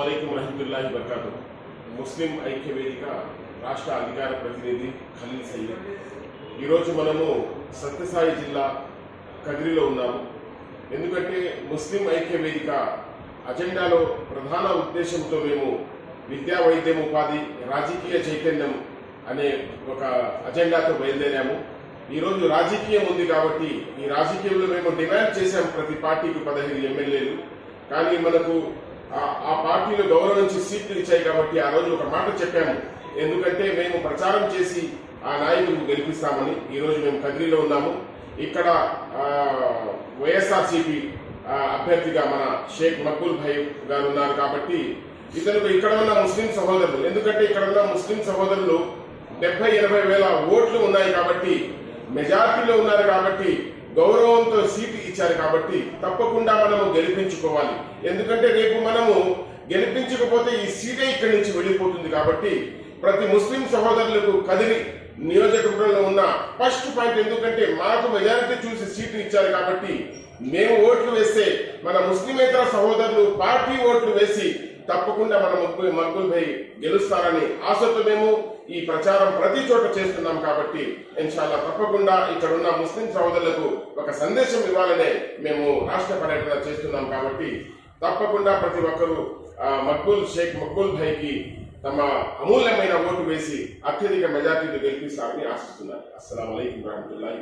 వరహమతుల్లాహి వబర్కాతు. ముస్లిం ఐక్య వేదిక రాష్ట్ర అధికార ప్రతినిధి ఖలీల్ సయ్యద్. ఈరోజు మనము సత్యసాయి జిల్లా కదిరిలో ఉన్నాము. ఎందుకంటే ముస్లిం ఐక్య వేదిక అజెండాలో ప్రధాన ఉద్దేశంతో మేము విద్యా వైద్యం ఉపాధి రాజకీయ చైతన్యం అనే ఒక అజెండాతో బయలుదేరాము. ఈరోజు రాజకీయం ఉంది కాబట్టి ఈ రాజకీయంలో మేము డిమాండ్ చేశాం ప్రతి పార్టీకి పదహైదు ఎమ్మెల్యేలు. కానీ మనకు ఆ- పార్టీలో గౌరవం గౌరవించి సీట్లు ఇచ్చాయి కాబట్టి ఆ రోజు ఒక మాట చెప్పాము. ఎందుకంటే మేము ప్రచారం చేసి ఆ నాయకుడిని గెలిపిస్తామని ఈరోజు మేము కదిరిలో ఉన్నాము. ఇక్కడ వైఎస్ఆర్సీపీ అభ్యర్థిగా మన షేక్ మక్బుల్ భాయ్ గారు ఉన్నారు కాబట్టి ఇతనికి ఇక్కడ ఉన్న ముస్లిం సహోదరులు ఎందుకంటే ఇక్కడ ఉన్న ముస్లిం సహోదరులు డెబ్బై ఎనభై వేల ఓట్లు ఉన్నాయి కాబట్టి మెజార్టీలో ఉన్నారు కాబట్టి గౌరవంతో సీటు ఇచ్చారు కాబట్టి తప్పకుండా మనము గెలిపించుకోవాలి. ఎందుకంటే రేపు మనము గెలిపించకపోతే ఈ సీటే ఇక్కడి నుంచి వెళ్ళిపోతుంది కాబట్టి ప్రతి ముస్లిం సహోదరులకు కదిలి నియోజకవర్గంలో ఉన్న ఫస్ట్ పాయింట్ ఎందుకంటే మాకు మెజారిటీ చూసి సీటు ఇచ్చారు కాబట్టి మేము ఓట్లు వేస్తే మన ముస్లిమేతర సహోదరులు పార్టీ ఓట్లు వేసి తప్పకుండా మన మక్బూల్ మక్బూల్ భాయ్ గెలుస్తారని ఆశతో మేము ఈ ప్రచారం ప్రతి చోట చేస్తున్నాం కాబట్టి ఇన్షాల్లా తప్పకుండా ఇక్కడ ఉన్న ముస్లిం సోదరులకు ఒక సందేశం ఇవ్వాలనే మేము రాష్ట్ర పర్యటన చేస్తున్నాం కాబట్టి తప్పకుండా ప్రతి ఒక్కరూ మక్బుల్ షేక్ మక్బుల్ భాయ్కి తమ అమూల్యమైన ఓటు వేసి అత్యధిక మెజార్టీలు గెలిపిస్తారని ఆశిస్తున్నారు అస్సలం వరహమూల వరహమతుల్లాహి